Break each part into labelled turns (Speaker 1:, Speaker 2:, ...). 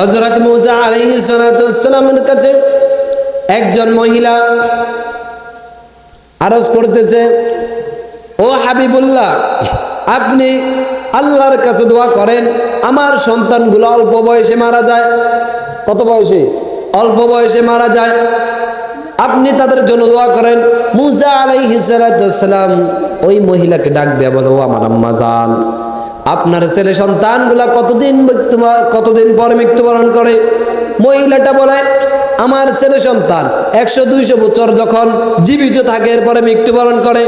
Speaker 1: হজরত মুসা আলাইহি সালামের কাছে একজন মহিলা আরজ করতেছে, ও হাবিবুল্লাহ, আপনি আল্লাহর কাছে দোয়া করেন, আমার সন্তানগুলো অল্প বয়সে মারা যায়। কত বয়সে? অল্প বয়সে মারা যায়। আপনি তাদের জন্য দোয়া করেন। মুজা আলাইহি সালাম ওই মহিলাকে ডাক দেয়া বলো, "ও আমার আম্মা জান। আপনার ছেলে সন্তানগুলা কতদিন কতদিন পর মৃত্যুবরণ করে? মহিলাটা বলে, আমার ছেলে সন্তান, একশো দুইশো বছর যখন জীবিত থাকে, এরপরে মৃত্যুবরণ করে।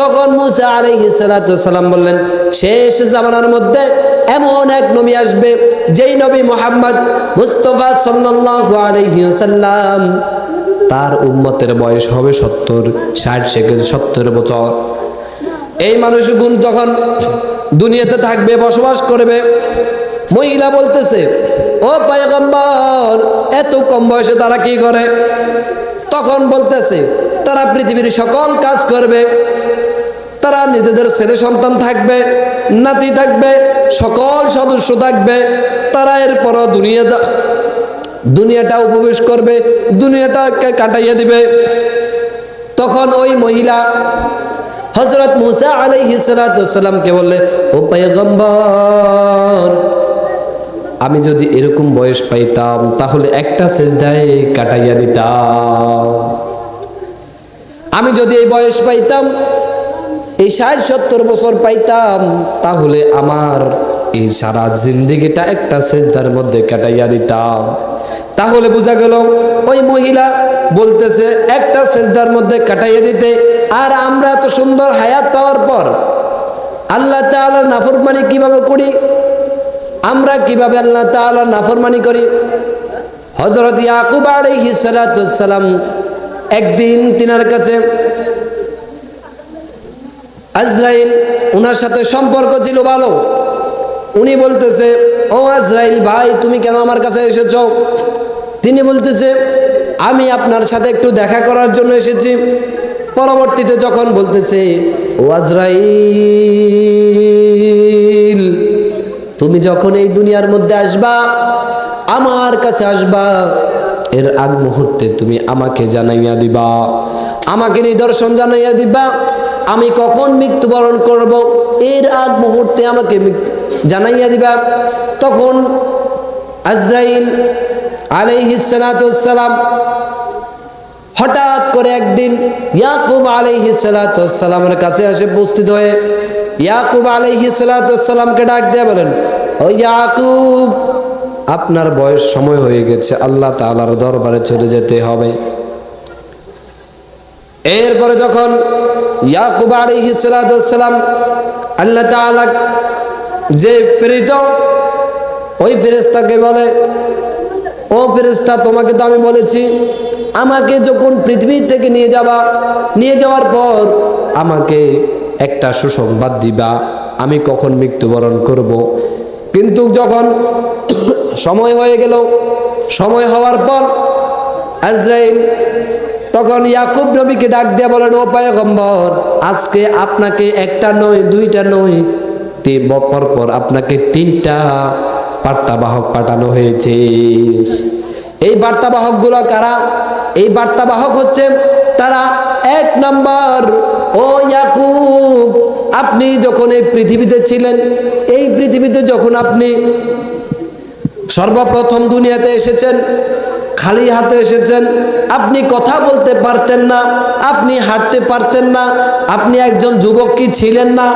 Speaker 1: তখন মুসা আলাইহি সালাম বললেন, শেষ জামানার মধ্যে এমন এক নবী আসবে, যেই নবী মোহাম্মদ মুস্তফা সাল্লাল্লাহু আলাইহি সাল্লাম তার উম্মতের বয়স হবে সত্তর, ষাট সেকেন্ড সত্তর বছর। এই মানুষগুন তখন দুনিয়াতে থাকবে, বসবাস করবে। মহিলা বলতেছে, ও পায়গম্বর, এত কম বয়সে তারা কি করে? তখন বলতেছে, তারা পৃথিবীর সকল কাজ করবে। তারা নিজেদের ছেলে সন্তান থাকবে, নাতি থাকবে, সকল সদস্য থাকবে। তারা এরপরও দুনিয়া দুনিয়াটা উপবেশ করবে, দুনিয়াটাকে কাটাইয়া দিবে। তখন ওই মহিলা হজরত মুসা আলাইহি সালাতামকে বললে, ও পয়গম্বর, আমি যদি এরকম বয়স পাইতাম, তাহলে একটা সেজদায় কাটাইয়া দিতাম। আমি যদি এই বয়স পাইতাম, এই ষাট সত্তর বছর পাইতাম, তাহলে আমার এই সারা জিন্দিগিটা একটা সেজদার মধ্যে কাটাইয়া দিতাম। তাহলে বোঝা গেল, ওই মহিলা বলতেছে, একটা সেজদার মধ্যে কাটাইয়া দিতে, আর আমরা এত সুন্দর হায়াত পাওয়ার পর আল্লাহ তাআলার নাফরমানি কীভাবে করি? আমরা কীভাবে আল্লাহ তাআলার নাফরমানি করি? হযরত ইয়াকুব আলাইহিস সালাম একদিন তিনার কাছে আজরাইল ওনার সাথে সম্পর্ক ছিল ভালো। উনি বলতেছে, ও আজরাইল ভাই, তুমি কেন আমার কাছে এসেছ? তিনি বলতেছে, আমি আপনার সাথে একটু দেখা করার জন্য এসেছি। পরবর্তীতে যখন বলতেছে, ও আজরাইল, তুমি যখন এই দুনিয়ার মধ্যে আসবা, আমার কাছে আসবা, এর আগ মুহূর্তে তুমি আমাকে জানাইয়া দিবা, আমাকে নিদর্শন জানাইয়া দিবা, আমি কখন মৃত্যুবরণ করব, এর আগ মুহূর্তে আমাকে জানাইয়া দিবা। তখন আজরাইল আলাইহিসালাম হঠাৎ করে একদিন ইয়াকুব আলাইহি আলাইহিসালামের কাছে এসে উপস্থিত হয়ে ইয়াকুব আলাইহিসালামকে ডাক দিয়ে বলেন, ও ইয়াকুব, আপনার বয়স সময় হয়ে গেছে, আল্লাহ তাআলার দরবারে চলে যেতে হবে। এরপরে যখন ইয়াকুব আলাইহিসালাম আল্লাহ তাআলা যে প্রেরিত ওই ফেরেস্তাকে বলে, ও ফেরেস্তা তোমাকে তো আমি বলেছি, আমাকে যখন পৃথিবী থেকে নিয়ে যাবা, নিয়ে যাওয়ার পর আমাকে একটা সুসংবাদ দিবা, আমি কখন মৃত্যুবরণ করব। কিন্তু যখন সময় হয়ে গেল, সময় হওয়ার পর আজরাইল তখন ইয়াকুব নবীকে ডাক দিয়ে বলেন, ও পায়গম্বর, আজকে আপনাকে একটা নয় দুইটা নয় পর পর আপনাকে তিনটা বার্তাবাহক পাঠানো হয়েছে। এই বার্তাবাহকগুলো কারা? এই বার্তাবাহক হচ্ছে তারা এক নাম্বার। ও ইয়াকুব, আপনি যখন এই পৃথিবীতে ছিলেন, এই পৃথিবীতে যখন আপনি সর্বপ্রথম দুনিয়াতে এসেছেন, খালি হাতে এসেছেন, আপনি কথা বলতে পারতেন না, আপনি হাঁটতে পারতেন না, আপনি একজন যুবক কি ছিলেন না?